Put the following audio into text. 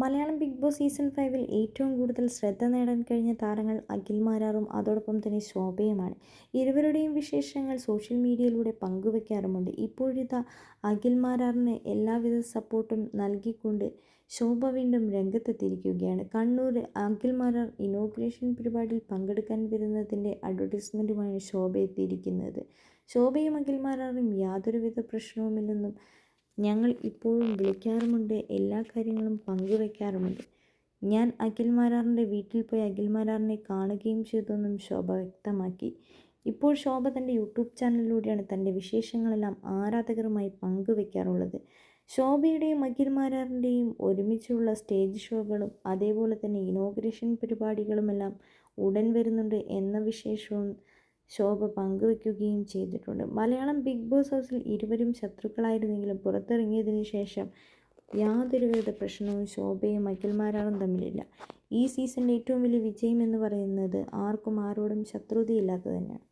Malayalam big boss season ഫൈവിൽ ഏറ്റവും കൂടുതൽ ശ്രദ്ധ നേടാൻ കഴിഞ്ഞ താരങ്ങൾ അഖിൽ മാരാറും അതോടൊപ്പം തന്നെ ശോഭയുമാണ്. ഇരുവരുടെയും വിശേഷങ്ങൾ സോഷ്യൽ മീഡിയയിലൂടെ പങ്കുവെക്കാറുമുണ്ട്. ഇപ്പോഴിതാ അഖിൽ മാരാറിന് എല്ലാവിധ സപ്പോർട്ടും നൽകിക്കൊണ്ട് ശോഭ വീണ്ടും രംഗത്തെത്തിയിരിക്കുകയാണ്. കണ്ണൂർ അഖിൽ മാരാർ ഇനോഗ്രേഷൻ പരിപാടിയിൽ പങ്കെടുക്കാൻ വരുന്നതിന്റെ അഡ്വർടൈസ്മെന്റുമാണ് ശോഭ എത്തിയിരിക്കുന്നത്. ശോഭയും അഖിൽ മാരാറും യാതൊരുവിധ പ്രശ്നവുമില്ലെന്നും ഞങ്ങൾ ഇപ്പോഴും വിളിക്കാറുമുണ്ട് എല്ലാ കാര്യങ്ങളും പങ്കുവെക്കാറുമുണ്ട്. ഞാൻ അഖിൽ മാരാറിന്റെ വീട്ടിൽ പോയി അഖിൽ മാരാറിനെ കാണുകയും ചെയ്തെന്നും ശോഭ വ്യക്തമാക്കി. ഇപ്പോൾ ശോഭ തന്റെ യൂട്യൂബ് ചാനലിലൂടെയാണ് തന്റെ വിശേഷങ്ങളെല്ലാം ആരാധകരുമായി പങ്കുവെക്കാറുള്ളത്. ശോഭയുടെയും അഖിൽ മാരാറിന്റെയും ഒരുമിച്ചുള്ള സ്റ്റേജ് ഷോകളും അതേപോലെ തന്നെ ഇനോഗ്രേഷൻ പരിപാടികളുമെല്ലാം ഉടൻ വരുന്നുണ്ട് എന്ന വിശേഷവും ശോഭ പങ്കുവെക്കുകയും ചെയ്തിട്ടുണ്ട്. മലയാളം ബിഗ് ബോസ് ഹൗസിൽ ഇരുവരും ശത്രുക്കളായിരുന്നെങ്കിലും പുറത്തിറങ്ങിയതിനു ശേഷം യാതൊരുവിധ പ്രശ്നവും ശോഭയും അഖിൽമാരാറും തമ്മിലില്ല. ഈ സീസണിലെ ഏറ്റവും വലിയ വിജയം എന്ന് പറയുന്നത് ആർക്കും ആരോടും ശത്രുതയില്ലാത്തത് തന്നെയാണ്.